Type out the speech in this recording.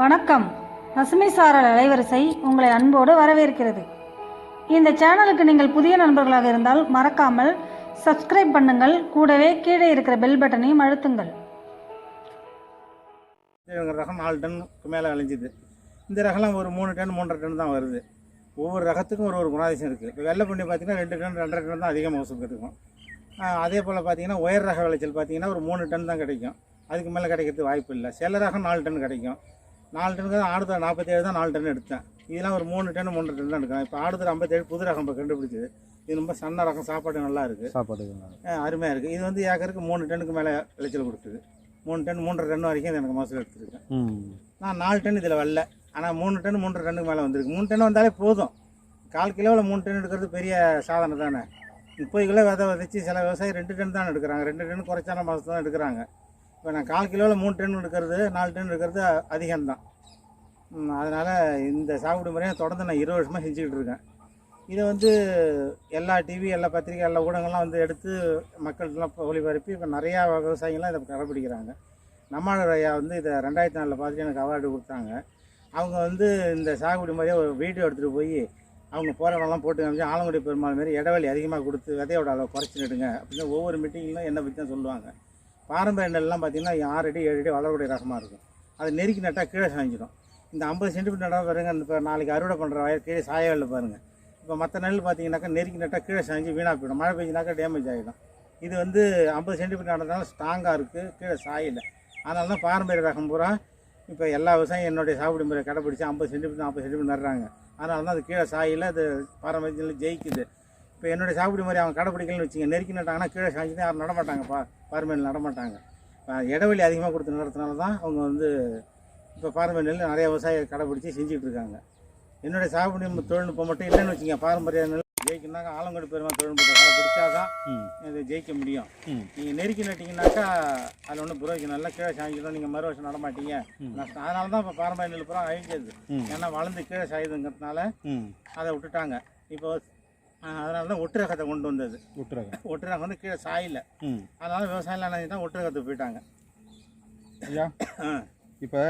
வணக்கம். பசுமை சாரல் அலைவரிசை உங்களை அன்போடு வரவேற்கிறது. இந்த சேனலுக்கு நீங்கள் புதிய நண்பர்களாக இருந்தால் மறக்காமல் சப்ஸ்கிரைப் பண்ணுங்கள். கூடவே கீழே இருக்கிற பெல் பட்டனையும் அழுத்துங்கள். இவங்க ரகம் நாலு டன்னுக்கு மேலே விளைஞ்சிது இந்த ரகம்லாம் ஒரு மூணு டன் மூன்றரை டன் தான் வருது. ஒவ்வொரு ரகத்துக்கும் ஒரு ஒரு குணாதிசயம் இருக்குது இப்போ வெள்ளை பண்ணி பார்த்தீங்கன்னா ரெண்டு டன் ரெண்டரை டன் தான் அதிகமாக மகசூல் கிடைக்கும். அதே போல் பார்த்தீங்கன்னா உயர் ரக விளைச்சல் பார்த்தீங்கன்னா ஒரு மூணு டன் தான் கிடைக்கும். அதுக்கு மேலே கிடைக்கிறதுக்கு வாய்ப்பு இல்லை. சில ரகம் நாலு டன் கிடைக்கும். நாலு டனுக்கு தான் ஆடுதல் நாற்பத்தேழு தான் நாலு டன் எடுத்தேன். இதெல்லாம் ஒரு மூணு டன் மூன்றரை டன் தான் எடுக்கலாம் இப்போ ஆடுதல் ஐம்பத்தேழு புது ரகம் இப்போ கண்டுபிடிச்சது இது ரொம்ப சன்ன ரகம் சாப்பாடு நல்லா இருக்குது சாப்பாட்டுக்கு அருமையாக இருக்குது இது வந்து ஏக்கருக்கு மூணு டன்னுக்கு மேலே விளைச்சல் கொடுக்குது. மூணு டன் மூன்றரை டன் வரைக்கும் எனக்கு மகசூல் எடுத்துருக்கேன். நான் நாலு டன் இதில் வரல. ஆனால் மூணு டன் மூன்றரை டன்னுக்கு மேலே வந்திருக்கு. மூணு டன் வந்தாலே போதும். கால் கிலோவில் மூணு டன் எடுக்கிறது பெரிய சாதனை தானே முப்பது கிலோ விதை விதைச்சி சில விவசாயி ரெண்டு டன் தான் எடுக்கிறாங்க. ரெண்டு டன் குறைச்சான மாதம் தான் எடுக்கிறாங்க. இப்போ நான் கால் கிலோவில் மூணு டன் எடுக்கிறது நாலு டன் எடுக்கிறது அதிகம்தான். அதனால் இந்த சாகுபடி முறையை தொடர்ந்து நான் இருபது வருஷமாக செஞ்சுக்கிட்டு இருக்கேன். இதை வந்து எல்லா டிவி எல்லா பத்திரிக்கை எல்லா ஊடகங்கள்லாம் வந்து எடுத்து மக்கள்கிட்டலாம் ஒளிபரப்பி இப்போ நிறையா விவசாயிகள்லாம் இதை கடைப்பிடிக்கிறாங்க நம்மளோட ஐயா வந்து இதை ரெண்டாயிரத்தி நாலில் பார்த்துட்டு எனக்கு அவார்டு கொடுத்தாங்க. அவங்க வந்து இந்த சாகுபடி மாதிரியே ஒரு வீடியோ எடுத்துகிட்டு போய் அவங்க போராட்டம்லாம் போட்டு காமிச்சு ஆலங்குடி பெருமாள் மாரி இடைவெளி அதிகமாக கொடுத்து விதையோட அளவு குறைச்சி நடுங்க அப்படின்னு ஒவ்வொரு மீட்டிங்லையும் என்னை பற்றி தான் சொல்லுவாங்க. பாரம்பரிய நெல்லாம் பார்த்தீங்கன்னா ஆறு அடி ஏழு அடி வளரக்கூடிய ரகமாக இருக்கும். அது நெருக்கி நட்டால் கீழே சாய்ஞ்சிடும். இந்த ஐம்பது சென்டிமீட்டர் நட பாருங்க இப்போ நாளைக்கு அறுவடை பண்ணுற வயல் கீழே சாயவில் பாருங்கள் இப்போ மற்ற நெல் பார்த்தீங்கன்னாக்கா நெருக்கி நட்டால் கீழே சாய்ஞ்சி வீணாக போயிடும். மழை பெஞ்சினாக்கா டேமேஜ் ஆகிடும் இது வந்து ஐம்பது சென்டிமீட்டர் நடந்தாலும் ஸ்ட்ராங்காக இருக்குது கீழே சாயில். அதனால தான் பாரம்பரிய ரகம் பூரா இப்போ எல்லா விவசாயம் என்னுடைய சாகுபடி முறை கடைப்பிடிச்சி ஐம்பது சென்டிமீட்டர் நாற்பது சென்டிமீட்டர் நடுறாங்க. அதனால தான் அது கீழே சாயில் அது பாரம்பரியத்தில் ஜெயிக்குது. இப்போ என்னுடைய சாகுபடி முறை அவங்க கடைப்பிடிக்கலன்னு வச்சுங்க நெருக்கி நட்டாங்கன்னா கீழே சாய்ஞ்சி யாரும் நடமாட்டாங்க பாரம்பரியம் நடமாட்டாங்க. இடைவெளி அதிகமாக கொடுத்து நடத்துனால தான் அவங்க வந்து இப்போ பாரம்பரிய நெல் நிறைய விவசாயிகள் கடைப்பிடிச்சி செஞ்சுட்டு இருக்காங்க. என்னுடைய சாகுபடி தொழில்நுட்பம் மட்டும் இல்லைன்னு வச்சுங்க பாரம்பரிய நெல் ஜெயிக்கணும்னாக்க ஆலங்குடி பெருமா தொழில்நுட்பத்தை கடைப்பிடிச்சா தான் இது ஜெயிக்க முடியும். நீங்கள் நெருக்கி நட்டிங்கனாக்கா அதில் ஒன்றும் புரோஜனம் இல்லை. கீழே சாய்ஞ்சிடும் நீங்கள் மறு வருஷம் நடமாட்டீங்க. நஷ்டம். அதனால தான் இப்போ பாரம்பரிய நெல் புறம் அழிஞ்சது. ஏன்னா வளர்ந்து கீழே சாயுதுங்கிறதுனால அதை விட்டுட்டாங்க. இப்போ அதனால தான் ஒட்டு ரகத்தை கொண்டு வந்தது. விட்டுறாங்க ஒட்டு ரகம் வந்து கீழே சாயல அதனால விவசாயம் தான் ஒட்டு ரகத்துக்கு போயிட்டாங்க. ஐயா. இப்போ